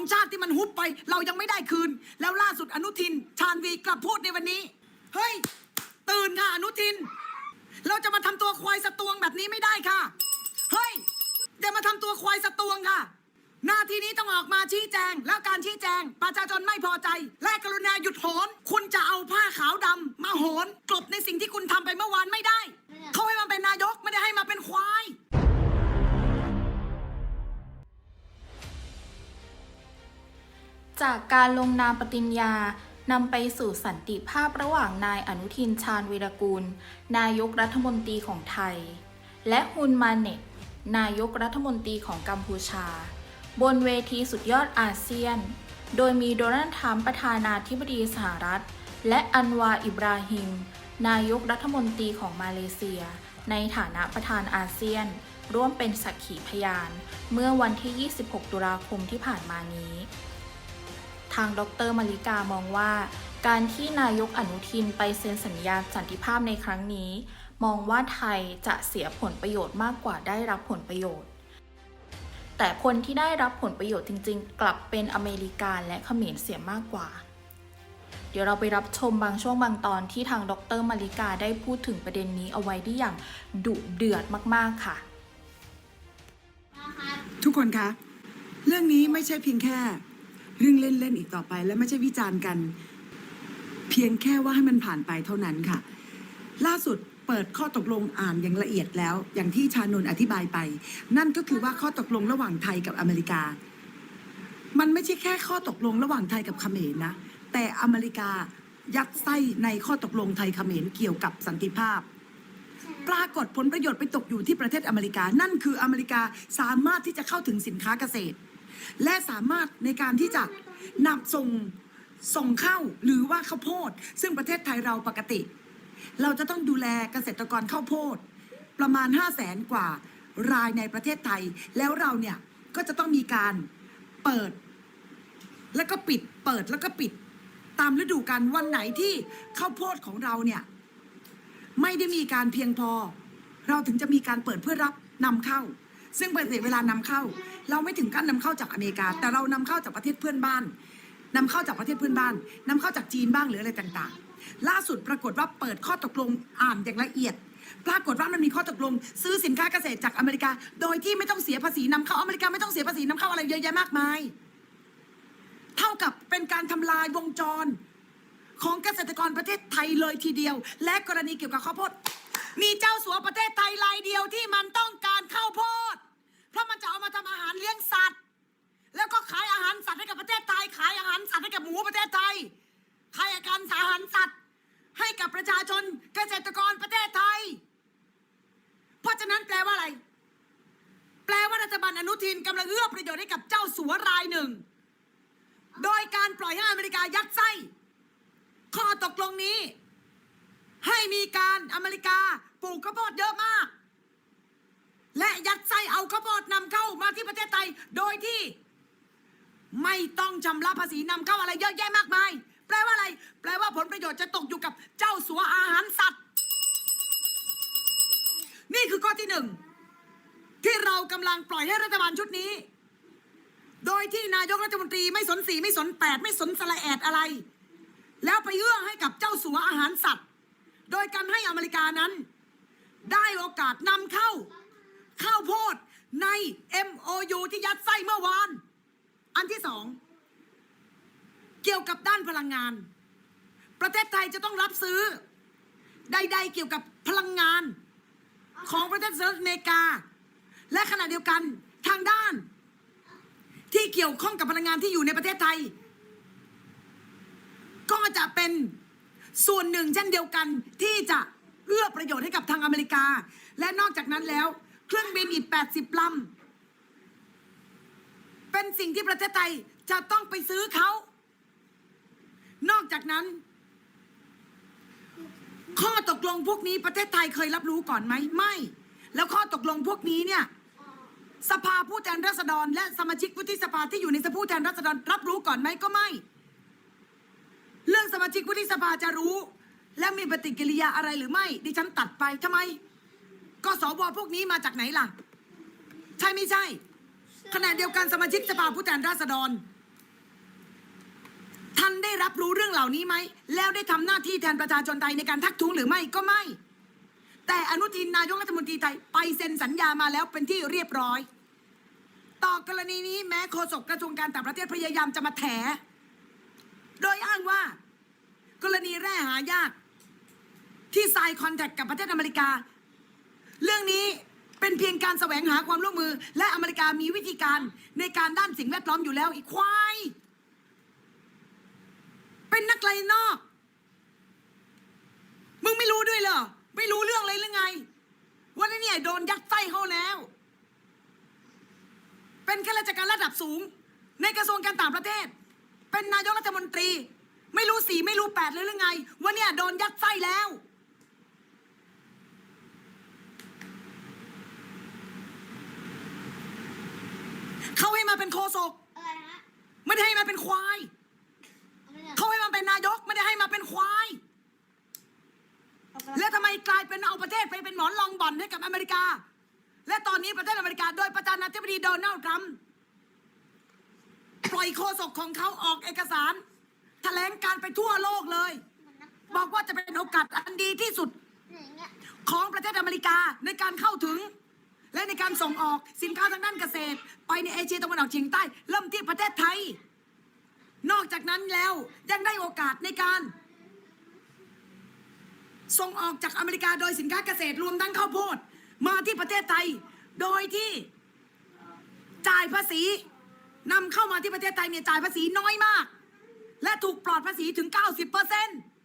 ของชาติที่มันฮุบไป เรายังไม่ได้คืน แล้วล่าสุดอนุทิน ชาญวีกลับพูดในวันนี้ เฮ้ย ตื่นค่ะอนุทิน เราจะมาทำตัวควายสตวงแบบนี้ไม่ได้ค่ะ เฮ้ยอย่ามาทำตัวควายสตวงค่ะ หน้าที่นี้ต้องออกมาชี้แจง แล้วการชี้แจง ประชาชนไม่พอใจ และกรุณาหยุดโหน คุณจะเอาผ้าขาวดำมาโหนกลบในสิ่งที่คุณทำไปเมื่อวานไม่ได้ เขาให้มาเป็นนายกไม่ได้ให้มาเป็นควาย จากการลงนามปฏิญญานำไปสู่สันติภาพระหว่างนายอนุทินชาญวีรกูล นายกรัฐมนตรีของไทย และฮุนมาเน็ตนายกรัฐมนตรีของกัมพูชา บนเวทีสุดยอดอาเซียน โดยมีโดนัลด์ทรัมป์ประธานาธิบดีสหรัฐ และอันวาอิบราฮิม นายกรัฐมนตรีของมาเลเซีย ในฐานะประธานอาเซียน ร่วมเป็นสักขีพยาน เมื่อวันที่ 26 ตุลาคมที่ผ่านมานี้ ทางดรมาริกามองว่า การที่นายกอนุทินไปเซ็นสัญญาสันติภาพในครั้งนี้ มองว่าไทยจะเสียผลประโยชน์มากกว่าได้รับผลประโยชน์ แต่คนที่ได้รับผลประโยชน์จริง ๆ กลับเป็นอเมริกาและเขมรเสียมากกว่า เดี๋ยวเราไปรับชมบางช่วงบางตอนที่ทางดรมาริกาได้พูดถึงประเด็นนี้เอาไว้ได้อย่างดุเดือดมากๆค่ะ ทุกคนคะเรื่องนี้ไม่ใช่เพียงแค่ เรื่องเล่นๆอีกต่อไป และไม่ใช่วิจารณ์กัน เพียงแค่ว่าให้มันผ่านไปเท่านั้นค่ะ ล่าสุดเปิดข้อตกลงอ่านอย่างละเอียดแล้ว อย่างที่ชานนอธิบายไป นั่นก็คือว่าข้อตกลงระหว่างไทยกับอเมริกา มันไม่ใช่แค่ข้อตกลงระหว่างไทยกับเขมรนะ แต่อเมริกายัดไส้ในข้อตกลงไทยเขมรเกี่ยวกับสันติภาพปรากฏผลประโยชน์ไปตกอยู่ที่ประเทศอเมริกา นั่นคืออเมริกาสามารถที่จะเข้าถึงสินค้าเกษตร และสามารถในการที่จะนำส่งส่งเข้าหรือว่าข้าวโพด ซึ่งประเทศไทยเราปกติ เราจะต้องดูแลเกษตรกรข้าวโพด ประมาณ 5 0 0แสนกว่ารายในประเทศไทย แล้วเราเนี่ยก็จะต้องมีการเปิด แล้วก็ปิดเปิดแล้วก็ปิดตามฤดูกาลวันไหนที่ข้าวโพดของเราเนี่ยไม่ได้มีการเพียงพอ เราถึงจะมีการเปิดเพื่อรับนำเข้า ซึ่งปกติเวลานำเข้า เราไม่ถึงการนนำเข้าจากอเมริกา แต่เรานำเข้าจากประเทศเพื่อนบ้านนำเข้าจากประเทศเพื่อนบ้านนำเข้าจากจีนบ้างหรืออะไรต่างๆ ล่าสุดปรากฏว่าเปิดข้อตกลงอ่านอย่างละเอียด ปรากฏว่ามันมีข้อตกลง ซื้อสินค้าเกษตรจากอเมริกา โดยที่ไม่ต้องเสียภาษีนำเข้าอเมริกาไม่ต้องเสียภาษีนำเข้าอะไรเยอะแยะมากมาย เท่ากับเป็นการทำลายวงจร ของเกษตรกรประเทศไทยเลยทีเดียว และกรณีเกี่ยวกับข้าวโพดมีเจ้าสัวประเทศไทยรายเดียวที่มันต้องการข้าวโพด เพราะมันจะเอามาทำอาหารเลี้ยงสัตว์ แล้วก็ขายอาหารสัตว์ให้กับประเทศไทย ขายอาหารสัตว์ให้กับหมูประเทศไทย ขายอาหารอาหารสัตว์ ให้กับประชาชนเกษตรกรประเทศไทย เพราะฉะนั้นแปลว่าอะไร แปลว่ารัฐบาลอนุทินกำลังเอื้อประโยชน์ให้กับเจ้าสัวรายหนึ่ง โดยการปล่อยให้อเมริกายัดไส้ข้อตกลงนี้ ให้มีการอเมริกาปลูกข้าวโพดเยอะมาก และยัดไส้เอาข้าวโพดนำเข้ามาที่ประเทศไทย โดยที่ ไม่ต้องชำระภาษีนำเข้าอะไรเยอะแยะมากมาย แปลว่าอะไร แปลว่าผลประโยชน์จะตกอยู่กับเจ้าสัวอาหารสัตว์ นี่คือข้อที่หนึ่งที่เรากำลังปล่อยให้รัฐบาลชุดนี้ โดยที่นายกรัฐมนตรีไม่สนสีไม่สนแปดไม่สนสละแอดอะไร แล้วไปเอื้อให้กับเจ้าสัวอาหารสัตว์ โดยการให้อเมริกานั้น ได้โอกาสนำเข้า ข้าวโพดใน MOU ที่ยัดไส้เมื่อวาน อันที่สอง เกี่ยวกับด้านพลังงาน ประเทศไทยจะต้องรับซื้อ ใด ๆ เกี่ยวกับพลังงาน ของประเทศสหรัฐอเมริกา และขณะเดียวกันทางด้าน ที่เกี่ยวข้องกับพลังงานที่อยู่ในประเทศไทย ก็จะเป็นส่วนหนึ่งเช่นเดียวกันที่จะเอื้อประโยชน์ให้กับทางอเมริกา และนอกจากนั้นแล้ว เครื่องบินอีก 80ลำ เป็นสิ่งที่ประเทศไทยจะต้องไปซื้อเขา นอกจากนั้น ข้อตกลงพวกนี้ประเทศไทยเคยรับรู้ก่อนไหม ไม่ แล้วข้อตกลงพวกนี้เนี่ย สภาผู้แทนราษฎร และสมาชิกวุฒิสภาที่อยู่ในสภาผู้แทนราษฎร รับรู้ก่อนไหมก็ไม่ เรื่องสมาชิกวุฒิสภาจะรู้ และมีปฏิกิริยาอะไรหรือไม่ ดิฉันตัดไปทำไม ก็สวพวกนี้มาจากไหนล่ะ ใช่ไม่ใช่ ขณะเดียวกันสมาชิกสภาผู้แทนราษฎรรับรู้เรื่องเหล่านี้ไหม แล้วได้ทำหน้าที่แทนประชาชนไทยในการทักท้วงหรือไม่ก็ไม่ แต่อนุทินนายกรัฐมนตรีไทยไปเซ็นสัญญามาแล้วเป็นที่เรียบร้อย ต่อกรณีนี้แม้โฆษกกระทรวงการต่างประเทศพยายามจะมาแถ โดยอ้างว่า กรณีแร่หายากที่ไซน์คอนแทคกับประเทศอเมริกา เรื่องนี้เป็นเพียงการแสวงหาความร่วมมือ และอเมริกามีวิธีการในการด้านสิ่งแวดล้อมอยู่แล้วอีกควาย เป็นนักไกลนอก มึงไม่รู้ด้วยเหรอ ไม่รู้เรื่องเลยหรือไง ว่าเนี่ยโดนยัดไส้เขาแล้ว เป็นข้าราชการระดับสูง ในกระทรวงการต่างประเทศ เป็นนายกรัฐมนตรี ไม่รู้สีไม่รู้แปดเลยหรือไงว่าเนี่ยโดนยัดไส้แล้ว เขาให้มาเป็นโคศกอะไรฮะไม่ได้ให้มาเป็นควายเอาไปเนี่ยเขาให้มาเป็นนายกไม่ได้ให้มาเป็นควาย เอาไปแล้วทำไมกลายเป็นเอาประเทศไปเป็นหมอนรองบ่อนให้กับอเมริกา และตอนนี้ประเทศอเมริกา โดยประธานาธิบดีโดนัลด์ทรัมป์ปล่อยโฆษกของเขาออกเอกสาร แถลงการไปทั่วโลกเลย มันนักบอกว่าจะเป็นโอกาสอันดีที่สุด อย่างเงี้ยของประเทศอเมริกาในการเข้าถึง และในการส่งออกสินค้าทางด้านเกษตร ไปในเอเชียตะวันออกเฉียงใต้ เริ่มที่ประเทศไทย นอกจากนั้นแล้วยังได้โอกาสในการ ส่งออกจากอเมริกาโดยสินค้าเกษตรรวมทั้งข้าวโพดมาที่ประเทศไทย โดยที่จ่ายภาษีนำเข้ามาที่ประเทศไทยเนี่ยจ่ายภาษีน้อยมาก และถูกปลอดภาษีถึง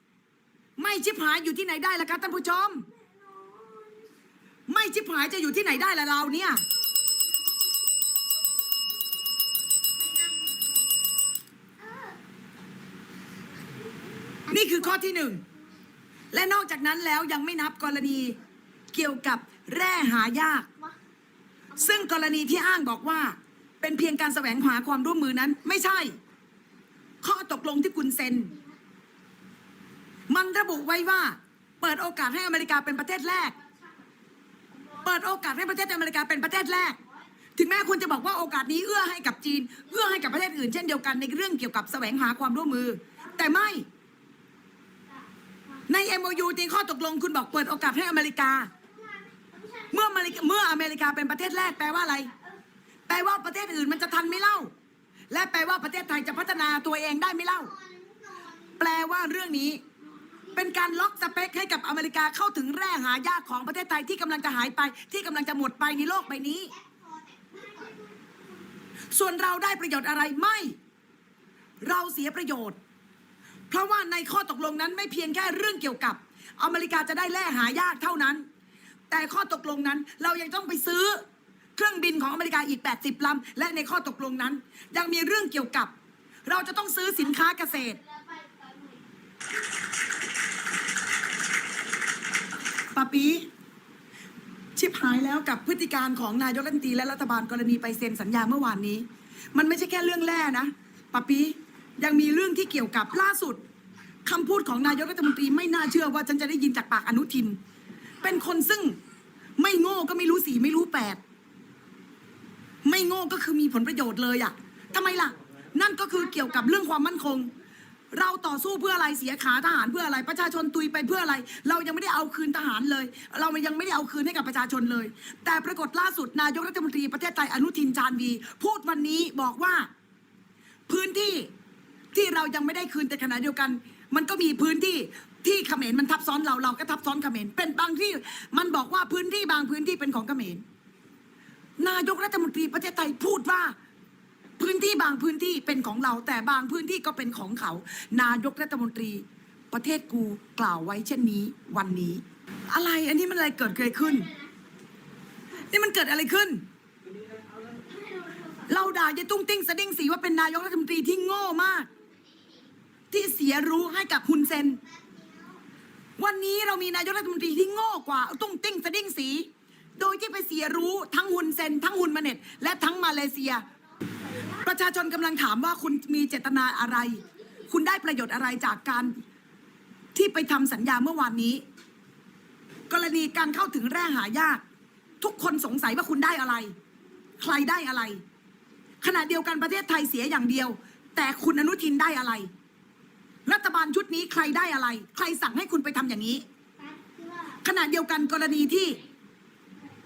90%ไม่ชิบหายอยู่ที่ไหนได้ล่ะครับท่านผู้ชม ไม่ชิบหายจะอยู่ที่ไหนได้ละเราเนี่ย นี่คือข้อที่หนึ่ง และนอกจากนั้นแล้วยังไม่นับกรณีเกี่ยวกับแร่หายาก ซึ่งกรณีที่อ้างบอกว่า เป็นเพียงการแสวงหาความร่วมมือนั้น ไม่ใช่ ข้อตกลงที่คุณเซ็น มันระบุไว้ว่า เปิดโอกาสให้อเมริกาเป็นประเทศแรก เปิดโอกาสให้ประเทศอเมริกาเป็นประเทศแรก ถึงแม้คุณจะบอกว่าโอกาสนี้เอื้อให้กับจีน เอื้อให้กับประเทศอื่นเช่นเดียวกันในเรื่องเกี่ยวกับแสวงหาความร่วมมือ แต่ไม่ ใน MOU ในข้อตกลงคุณบอกเปิดโอกาสให้อเมริกา เมื่ออเมริกาเมื่ออเมริกาเป็นประเทศแรกแปลว่าอะไร แปลว่าประเทศอื่นมันจะทันไม่เล่า และแปลว่าประเทศไทยจะพัฒนาตัวเองได้ไม่เล่า แปลว่าเรื่องนี้ เป็นการล็อกสเปคให้กับอเมริกาเข้าถึงแร่หายากของประเทศไทยที่กำลังจะหายไป ที่กำลังจะหมดไปในโลกใบนี้ ส่วนเราได้ประโยชน์อะไรไม่ เราเสียประโยชน์ เพราะว่าในข้อตกลงนั้นไม่เพียงแค่เรื่องเกี่ยวกับ อเมริกาจะได้แร่หายากเท่านั้น แต่ข้อตกลงนั้นเรายังต้องไปซื้อเครื่องบินของอเมริกาอีก 80ลำและในข้อตกลงนั้น ยังมีเรื่องเกี่ยวกับ เราจะต้องซื้อสินค้าเกษตร ปาปีชิบหายแล้วกับพฤติการของนายกรัฐมนตรีและรัฐบาลกรณีไปเซ็นสัญญาเมื่อวานนี้ มันไม่ใช่แค่เรื่องแร่นะปาปียังมีเรื่องที่เกี่ยวกับล่าสุดคำพูดของนายกรัฐมนตรีไม่น่าเชื่อว่าฉันจะได้ยินจากปากอนุทิน เป็นคนซึ่งไม่โง่ก็ไม่รู้สีไม่รู้แปดไม่โง่ก็คือมีผลประโยชน์เลยอะทำไมล่ะ นั่นก็คือเกี่ยวกับเรื่องความมั่นคง เราต่อสู้เพื่ออะไรเสียขาทหารเพื่ออะไร ประชาชนตุยไปเพื่ออะไร เรายังไม่ได้เอาคืนทหารเลย เรายังไม่ได้เอาคืนให้กับประชาชนเลย แต่ปรากฏล่าสุดนายกรัฐมนตรีประเทศไทยอนุทินชาญวี พูดวันนี้บอกว่าพื้นที่ที่เรายังไม่ได้คืนแต่ขณะเดียวกัน มันก็มีพื้นที่ที่เขมรมันทับซ้อนเราเราก็ทับซ้อนเขมรเป็นบางที่มันบอกว่าพื้นที่บางพื้นที่เป็นของเขมรนายกรัฐมนตรีประเทศไทยพูดว่า พื้นที่บางพื้นที่เป็นของเรา แต่บางพื้นที่ก็เป็นของเขา นายกรัฐมนตรี ประเทศกูกล่าวไว้เช่นนี้วันนี้ อะไรอันนี้มันอะไรเกิดเกิดขึ้น นี่มันเกิดอะไรขึ้น เราด่ายายตุ้งติ้งสะดิ้งสีว่าเป็นนายกรัฐมนตรีที่โง่มาก ที่เสียรู้ให้กับฮุนเซน วันนี้เรามีนายกรัฐมนตรีที่โง่กว่าตุ้งติ้งสะดิ้งสี โดยที่ไปเสียรู้ทั้งฮุนเซนทั้งฮุนมาเน็ตและทั้งมาเลเซีย ประชาชนกำลังถามว่าคุณมีเจตนาอะไร คุณได้ประโยชน์อะไรจากการที่ไปทำสัญญาเมื่อวานนี้ กรณีการเข้าถึงแร่หายาก ทุกคนสงสัยว่าคุณได้อะไร ใครได้อะไร ขณะเดียวกันประเทศไทยเสียอย่างเดียว แต่คุณอนุทินได้อะไร รัฐบาลชุดนี้ใครได้อะไร ใครสั่งให้คุณไปทำอย่างนี้ ขณะเดียวกันกรณีที่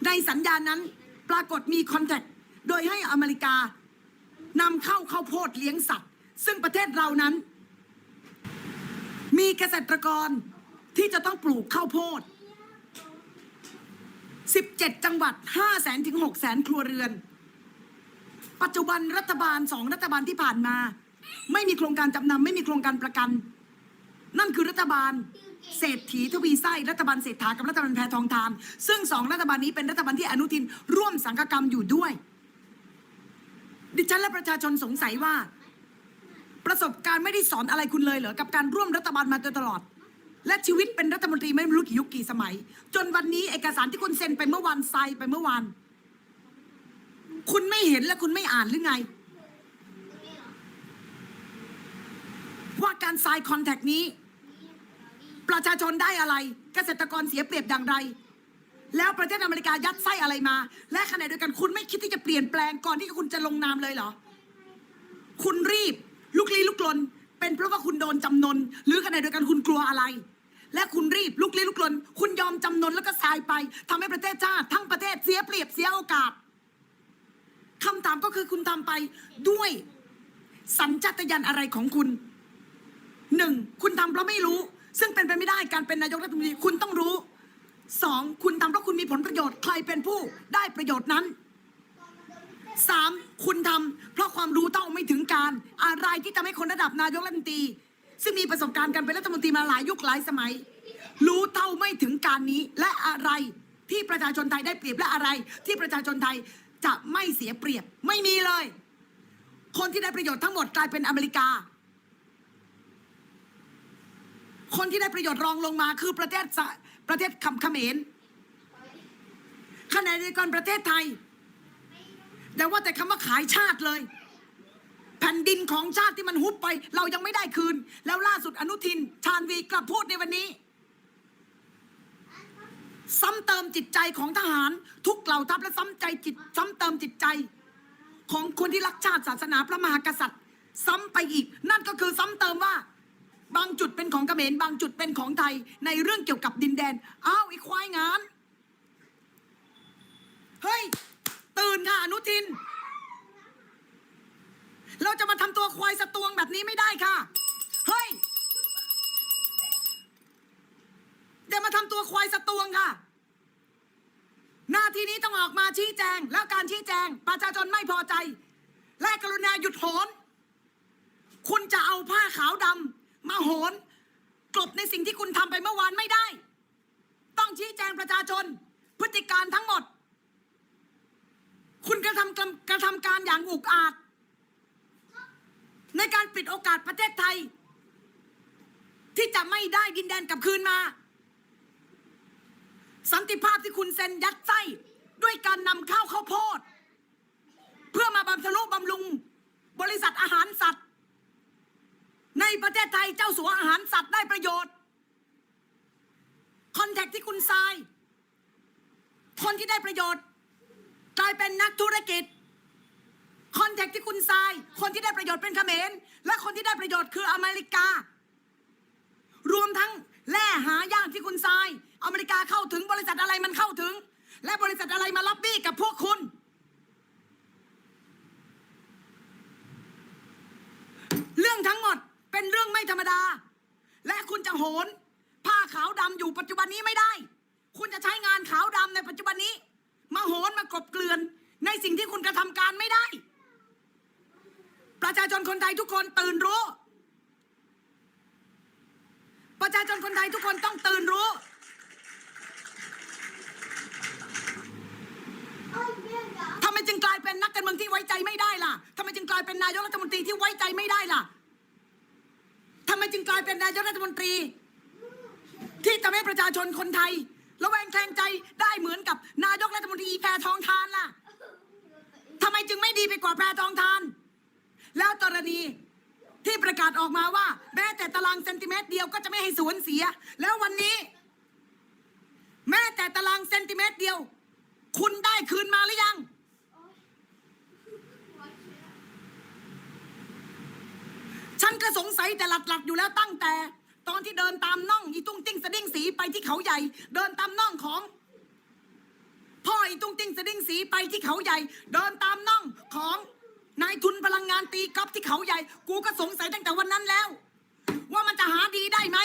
ในสัญญานั้นปรากฏมีคอนแทคโดยให้อเมริกา นำเข้าข้าวโพดเลี้ยงสัตว์ ซึ่งประเทศเรานั้น มีเกษตรกรที่จะต้องปลูกข้าวโพด 17 จังหวัด 5 แสนถึง 6 แสนครัวเรือน ปัจจุบันรัฐบาลสองรัฐบาลที่ผ่านมา ไม่มีโครงการจำนำไม่มีโครงการประกัน นั่นคือรัฐบาลเศรษฐีทวีไส้รัฐบาลเศรษฐากับรัฐบาลแพทองทาน ซึ่งสองรัฐบาลนี้เป็นรัฐบาลที่อนุทินร่วมสังกกรรมอยู่ด้วย ดิฉันและประชาชนสงสัยว่า ประสบการณ์ไม่ได้สอนอะไรคุณเลยเหรอกับการร่วมรัฐบาลมาโดยตลอด และชีวิตเป็นรัฐมนตรีไม่รู้กี่ยุคกี่สมัย จนวันนี้เอกสารที่คุณเซ็นไปเมื่อวานไซไปเมื่อวาน คุณไม่เห็นและคุณไม่อ่านหรือไง ว่าการไซคอนแทคนี้ ประชาชนได้อะไร เกษตรกรเสียเปรียบอย่างไร แล้วประเทศอเมริกายัดไส้อะไรมา และขณะเดียวกันคุณไม่คิดที่จะเปลี่ยนแปลงก่อนที่คุณจะลงนามเลยเหรอ คุณรีบ ลุกลี้ลุกลน เป็นเพราะว่าคุณโดนจำนน หรือขณะเดียวกันคุณกลัวอะไร และคุณรีบลุกลี้ลุกลน คุณยอมจำนนแล้วก็ทรายไปทำให้ประเทศชาติทั้งประเทศเสียเปรียบเสียโอกาสคำถามก็คือคุณทำไปด้วยสัญชาตญาณอะไรของคุณหนึ่งคุณทำเพราะไม่รู้ ซึ่งเป็นไปไม่ได้การเป็นนายกรัฐมนตรีคุณต้องรู้ สองคุณทำเพราะคุณมีผลประโยชน์ใครเป็นผู้ได้ประโยชน์นั้นสามคุณทำเพราะความรู้เท่าไม่ถึงการอะไรที่ทำให้คนระดับนายกรัฐมนตรีซึ่งมีประสบการณ์การเป็นรัฐมนตรีมาหลายยุคหลายสมัย รู้เท่าไม่ถึงการนี้ และอะไรที่ประชาชนไทยได้เปรียบและอะไร ที่ประชาชนไทยจะไม่เสียเปรียบไม่มีเลย คนที่ได้ประโยชน์ทั้งหมดกลายเป็นอเมริกา คนที่ได้ประโยชน์รองลงมาคือประเทศ ประเทศคำเขมรขณะเดียวกันประเทศไทย แต่ว่าแต่คำว่าขายชาติเลย แผ่นดินของชาติที่มันฮุบไป เรายังไม่ได้คืน แล้วล่าสุดอนุทิน ชาญวีกลับพูดในวันนี้ ซ้ำเติมจิตใจของทหาร ทุกเหล่าทัพและซ้ำใจจิต ซ้ำเติมจิตใจ ของคนที่รักชาติศาสนาพระมหากษัตริย์ ซ้ำไปอีก นั่นก็คือซ้ำเติมว่า บางจุดเป็นของเขมรบางจุดเป็นของไทย ในเรื่องเกี่ยวกับดินแดน อ้าวอ้ควายงานเฮ้ย ตื่นค่ะอนุทิน เราจะมาทำตัวควายสตวงแบบนี้ไม่ได้ค่ะ เฮ้ยเดี๋ยวมาทำตัวควายสตวงค่ะ หน้าที่นี้ต้องออกมาชี้แจง แล้วการชี้แจง ประชาชนไม่พอใจ และกรุณาหยุดโหนคุณจะเอาผ้าขาวดำ มาโหนกลบในสิ่งที่คุณทำไปเมื่อวานไม่ได้ ต้องชี้แจงประชาชน พฤติการทั้งหมด คุณกระทำกำกระทำการอย่างอุกอาจ ในการปิดโอกาสประเทศไทย ที่จะไม่ได้ดินแดนกลับคืนมา สันติภาพที่คุณเซ็นยัดไส้ด้วยการนำข้าวข้าวโพด เพื่อมาบำรุบำรุง บริษัทอาหารสัตว์ ในประเทศไทยเจ้าสัวอาหารสัตว์ได้ประโยชน์ คอนแทคที่คุณทราย คนที่ได้ประโยชน์ กลายเป็นนักธุรกิจ คอนแทคที่คุณทราย คนที่ได้ประโยชน์เป็นเขมร และคนที่ได้ประโยชน์คืออเมริกา รวมทั้งแร่หายากที่คุณทราย อเมริกาเข้าถึงบริษัทอะไรมันเข้าถึง และบริษัทอะไรมาล็อบบี้กับพวกคุณเรื่องทั้งหมด เป็นเรื่องไม่ธรรมดา และคุณจะโหน ผ้าขาวดำอยู่ปัจจุบันนี้ไม่ได้ คุณจะใช้งานขาวดำในปัจจุบันนี้ มาโหนมากบเกลื่อน ในสิ่งที่คุณกระทำการไม่ได้ ประชาชนคนไทยทุกคนตื่นรู้ ประชาชนคนไทยทุกคนต้องตื่นรู้ทำไมจึงกลายเป็นนักการเมืองที่ไว้ใจไม่ได้ล่ะทำไมจึงกลายเป็นนายกรัฐมนตรีที่ไว้ใจไม่ได้ล่ะ ไมจึงกลายเป็นนายกรัฐมนตรี ที่ทำให้ประชาชนคนไทยระแวงแคลงใจได้เหมือนกับนายกรัฐมนตรีแพทองทานล่ะทำไมจึงไม่ดีไปกว่าแพทองทาน แล้วกรณีที่ประกาศออกมาว่า แม้แต่ตารางเซนติเมตรเดียวก็จะไม่ให้สวนเสีย แล้ววันนี้ แม้แต่ตารางเซนติเมตรเดียว คุณได้คืนมาหรือยัง ฉันก็สงสัยแต่หลักๆ อยู่แล้วตั้งแต่ ตอนที่เดินตามน่องอีตุ้งติ้งสะดิ้งสีไปที่เขาใหญ่ เดินตามน่องของพ่ออีตุ้งติ้งสะดิ้งสีไปที่เขาใหญ่ เดินตามน่องของนายทุนพลังงานตีกอล์ฟที่เขาใหญ่ กูก็สงสัยตั้งแต่วันนั้นแล้ว ว่ามันจะหาดีได้ไหม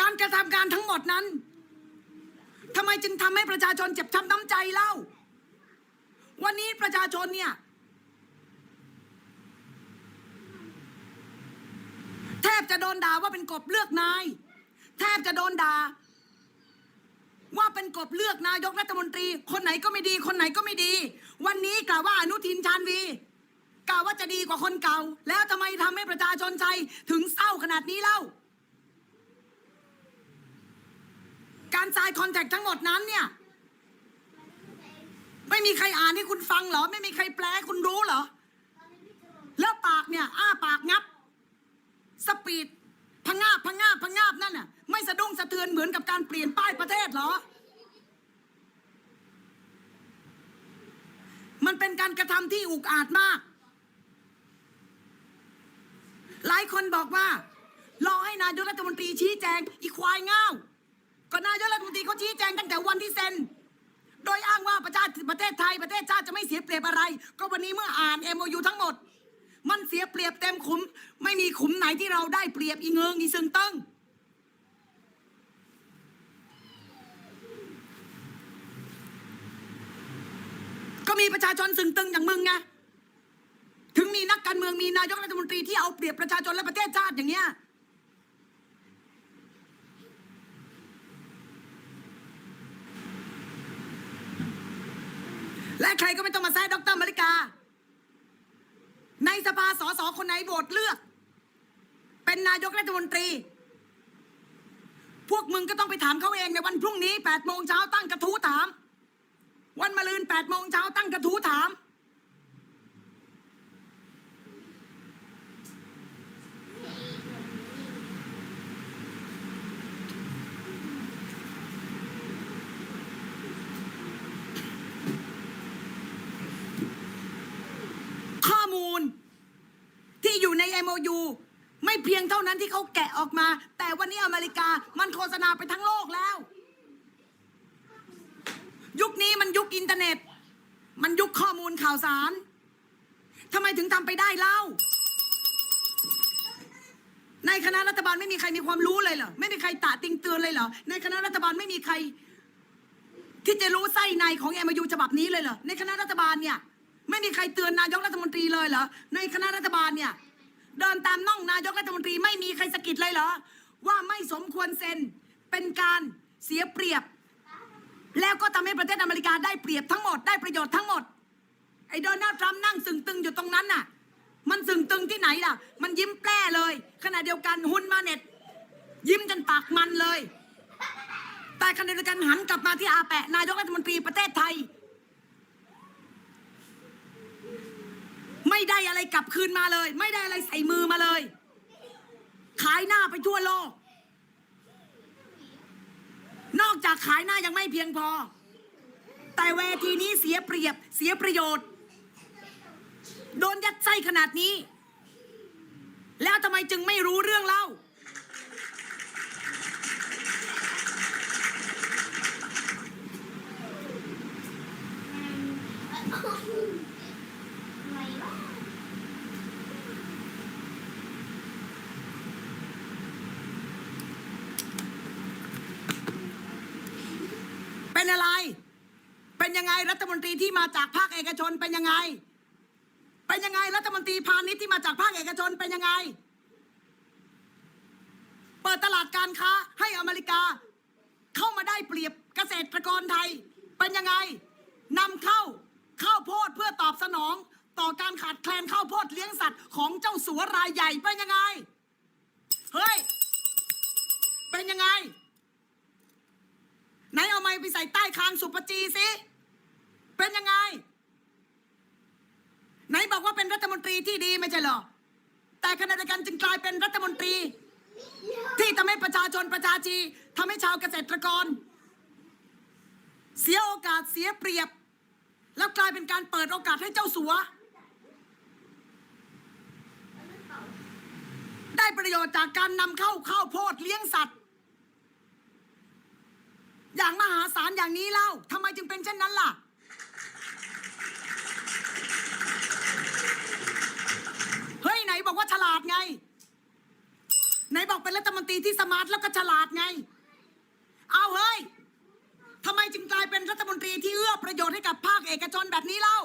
การกระทำการทั้งหมดนั้น ทำไมจึงทำให้ประชาชนเจ็บช้ำน้ำใจเล่า วันนี้ประชาชนเนี่ย แทบจะโดนด่าว่าเป็นกบเลือกนาย แทบจะโดนด่าว่าเป็นกบเลือกนายกรัฐมนตรี คนไหนก็ไม่ดี คนไหนก็ไม่ดี วันนี้กล่าวว่าอนุทินชาญวีกล่าวว่าจะดีกว่าคนเก่า แล้วทำไมทำให้ประชาชนใจถึงเศร้าขนาดนี้เล่า การสายคอนแทคทั้งหมดนั้นเนี่ย ไม่มีใครอ่านให้คุณฟังเหรอ ไม่มีใครแปลคุณรู้เหรอ แล้วปากเนี่ย อ้าปากงับ สปีดพะงาบพะงาบพะงาบนั่นน่ะไม่สะดุ้งสะเทือนเหมือนกับการเปลี่ยนป้ายประเทศเหรอ มันเป็นการกระทำที่อุกอาจมาก หลายคนบอกว่า รอให้นายกรัฐมนตรีชี้แจงอีควายเง่า ก็นายกรัฐมนตรีเขาชี้แจงตั้งแต่วันที่เซ็น โดยอ้างว่าประชาประเทศไทยประเทศชาติจะไม่เสียเปรียบอะไร ก็วันนี้เมื่ออ่าน MOU ทั้งหมด มันเสียเปรียบเต็มขุม ไม่มีขุมไหนที่เราได้เปรียบอีเงิงอีซึงตึงก็มีประชาชนซึงตึงอย่างมึงไงถึงมีนักการเมืองมีนายกรัฐมนตรีที่เอาเปรียบประชาชนและประเทศชาติอย่างเงี้ย และใครก็ไม่ต้องมาแซ่ดรมาริกา ในสภาสสคนไหนโหวตเลือก เป็นนายกรัฐมนตรี พวกมึงก็ต้องไปถามเขาเองในวันพรุ่งนี้8โมงเช้าตั้งกระทู้ถาม วันมะรืน8โมงเช้าตั้งกระทู้ถาม ข้อมูลที่อยู่ใน MOU ไม่ เท่านั้นที่เขาแกะออกมา แต่วันนี้อเมริกามันโฆษณาไปทั้งโลกแล้ว ยุคนี้มันยุคอินเทอร์เน็ต มันยุคข้อมูลข่าวสารทำไมถึงทำไปได้เล่า ในคณะรัฐบาลไม่มีใครมีความรู้เลยเหรอไม่มีใครตะติงเตือนเลยเหรอในคณะรัฐบาลไม่มีใคร ที่จะรู้ไส้ในของ MOU ฉบับนี้เลยเหรอในคณะรัฐบาลเนี่ย ไม่มีใครเตือนนายกรัฐมนตรีเลยเหรอในคณะรัฐบาลเนี่ย เดินตามน่องนายกรัฐมนตรีไม่มีใครสะกิดเลยเหรอ ว่าไม่สมควรเซ็นเป็นการเสียเปรียบ แล้วก็ทำให้ประเทศอเมริกาได้เปรียบทั้งหมดได้ประโยชน์ทั้งหมด ไอ้โดนัลด์ทรัมป์นั่งสึงตึงอยู่ตรงนั้นน่ะ มันสึงตึงที่ไหนล่ะ มันยิ้มแปร่เลย ขณะเดียวกันฮุนมาเน็ต ยิ้มจนปากมันเลย แต่ขณะเดียวกันหันกลับมาที่อาแปะนายกรัฐมนตรีประเทศไทย ไม่ได้อะไรกลับคืนมาเลย ไม่ได้อะไรใส่มือมาเลย ขายหน้าไปทั่วโลก นอกจากขายหน้ายังไม่เพียงพอ แต่เวทีนี้เสียเปรียบ เสียประโยชน์ โดนยัดไส้ขนาดนี้ แล้วทำไมจึงไม่รู้เรื่องเล่า อะไรวะ เป็นอะไร เป็นยังไงรัฐม นตรีที่มาจากภาคเอกชนเป็นยังไง เป็นยังไงรัฐมนตรีพาณิชย์ที่มาจากภาคเอกชนเป็นยังไง เปิดตลาดการค้าให้อเมริกา เข้ามาได้เปรียบเกษตรกรไทย เป็นยังไงนำเข้าข้าวโพดเพื่อตอบสนอง ต่อการขาดแคลนข้าวโพดเลี้ยงสัตว์ของเจ้าสัวรายใหญ่เป็นยังไงเฮ้ยเป็นยังไงไหนเอาไม้ไปใส่ใต้คางสุปจีสิ เป็นยังไง ไหนบอกว่าเป็นรัฐมนตรีที่ดีไม่ใช่เหรอ แต่ขณะเดียวกันจึงกลายเป็นรัฐมนตรี ที่ทำให้ประชาชนประชาชีทำให้ชาวเกษตรกร เสียโอกาสเสียเปรียบ แล้วกลายเป็นการเปิดโอกาสให้เจ้าสัว ได้ประโยชน์จากการนำเข้าข้าวโพดเลี้ยงสัตว์อย่างมหาศาลอย่างนี้เล่าทำไมจึงเป็นเช่นนั้นล่ะ เฮ้ย ไหน บอกว่าฉลาดไง ไหนบอกเป็นรัฐมนตรีที่สมาร์ทแล้วก็ฉลาดไง เอาเฮ้ยทำไมจึงกลายเป็นรัฐมนตรีที่เอื้อประโยชน์ให้กับภาคเอกชนแบบนี้เล่า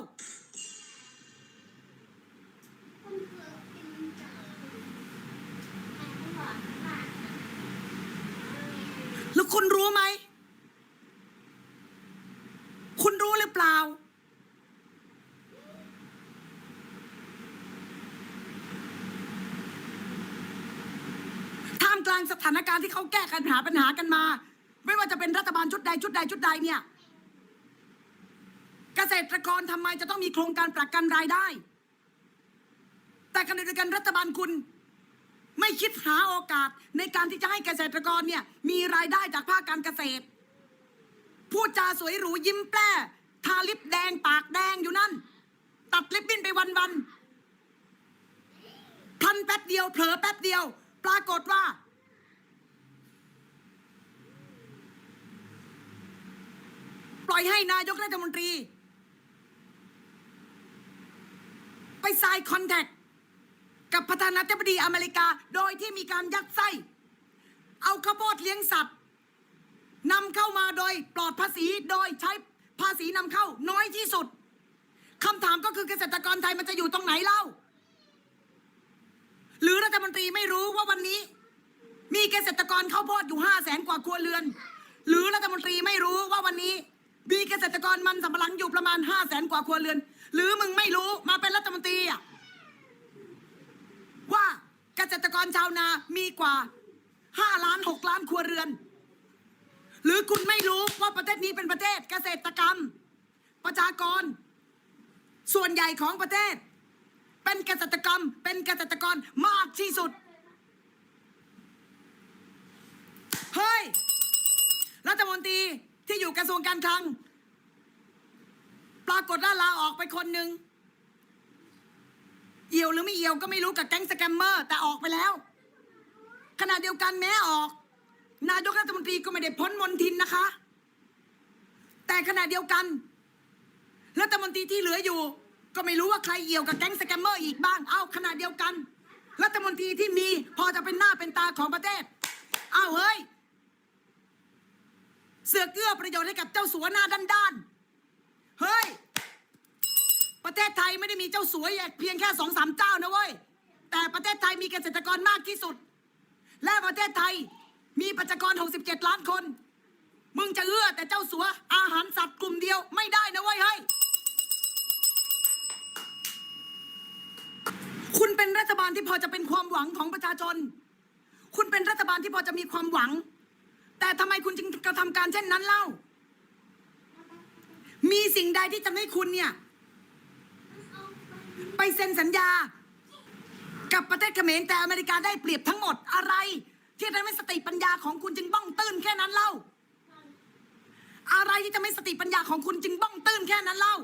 คุณคือเป็นจากคุณใครเขาบอกว่าแล้วคุณรู้ไหม คุณรู้หรือเปล่า ท่ามกลางสถานการณ์ที่เขาแก้ปัญหาปัญหากันมา ไม่ว่าจะเป็นรัฐบาลชุดใดชุดใดชุดใดเนี่ย เกษตรกรทำไมจะต้องมีโครงการประกันรายได้ แต่ขณะเดียวกันรัฐบาลคุณ ไม่คิดหาโอกาสในการที่จะให้เกษตรกรเนี่ยมีรายได้จากภาคการเกษตรพูดจาสวยหรูยิ้มแปร่ทาลิปแดงปากแดงอยู่นั่น ตัดลิปบิ้นไปวันๆพลันแป๊บเดียวเผลอแป๊บเดียว ปรากฏว่า ปล่อยให้นายกรัฐมนตรี ไปไซน์คอนแทคกับประธานาธิบดีอเมริกา โดยที่มีการยัดไส้ เอาข้าวโพดเลี้ยงสัตว์นำเข้ามาโดยปลอดภาษีโดยใช้ภาษีนำเข้าน้อยที่สุดคำถามก็คือเกษตรกรไทยมันจะอยู่ตรงไหนเล่า หรือรัฐมนตรีไม่รู้ว่าวันนี้ มีเกษตรกรข้าวโพดอยู่ห้าแสนกว่าครัวเรือน หรือรัฐมนตรีไม่รู้ว่าวันนี้ มีเกษตรกรมันสำปะหลังอยู่ประมาณห้าแสนกว่าครัวเรือน หรือมึงไม่รู้มาเป็นรัฐมนตรีอะว่าเกษตรกรชาวนามีกว่า5ล้าน6ล้านครัวเรือน หรือคุณไม่รู้ว่าประเทศนี้เป็นประเทศเกษตรกรรม ประชากร ส่วนใหญ่ของประเทศ เป็นเกษตรกรรม เป็นเกษตรกรมากที่สุดเฮ้ยรัฐมนตรี ที่อยู่กระทรวงการคลัง ปรากฏว่าลาออกไปคนหนึ่งเอี่ยวหรือไม่เอี่ยวก็ไม่รู้กับแก๊งสแกมเมอร์ แต่ออกไปแล้วขณะเดียวกันแม้ออก นายกรัฐมนตรีก็ไม่ได้พ้นมนทินนะคะ แต่ขณะเดียวกันรัฐมนตรีที่เหลืออยู่ ก็ไม่รู้ว่าใครเอี่ยวกับแก๊งสแกมเมอร์อีกบ้าง เอาขณะเดียวกัน รัฐมนตรีที่มีพอจะเป็นหน้าเป็นตาของประเทศ เอาเฮ้ย เสือเกื้อประโยชน์ให้กับเจ้าสัวหน้าด้านๆ เฮ้ย ประเทศไทยไม่ได้มีเจ้าสัวเพียงแค่สองสามเจ้านะเว้ย แต่ประเทศไทยมีเกษตรกรมากที่สุด และประเทศไทยมีประชากร 67 ล้านคน มึงจะเอื้อแต่เจ้าสัวอาหารสัตว์กลุ่มเดียวไม่ได้นะเว้ยเฮ้ย คุณเป็นรัฐบาลที่พอจะเป็นความหวังของประชาชน คุณเป็นรัฐบาลที่พอจะมีความหวัง แต่ทำไมคุณจึงกระทำการเช่นนั้นเล่า มีสิ่งใดที่จะให้คุณเนี่ย ไปเซ็นสัญญา กับประเทศเขมรแต่อเมริกาได้เปรียบทั้งหมดอะไร ที่ทำให้สติปัญญาของคุณจึงบ้องตื้นแค่นั้นเล่า อะไรที่ทำให้สติปัญญาของคุณจึงบ้องตื้นแค่นั้นเล่า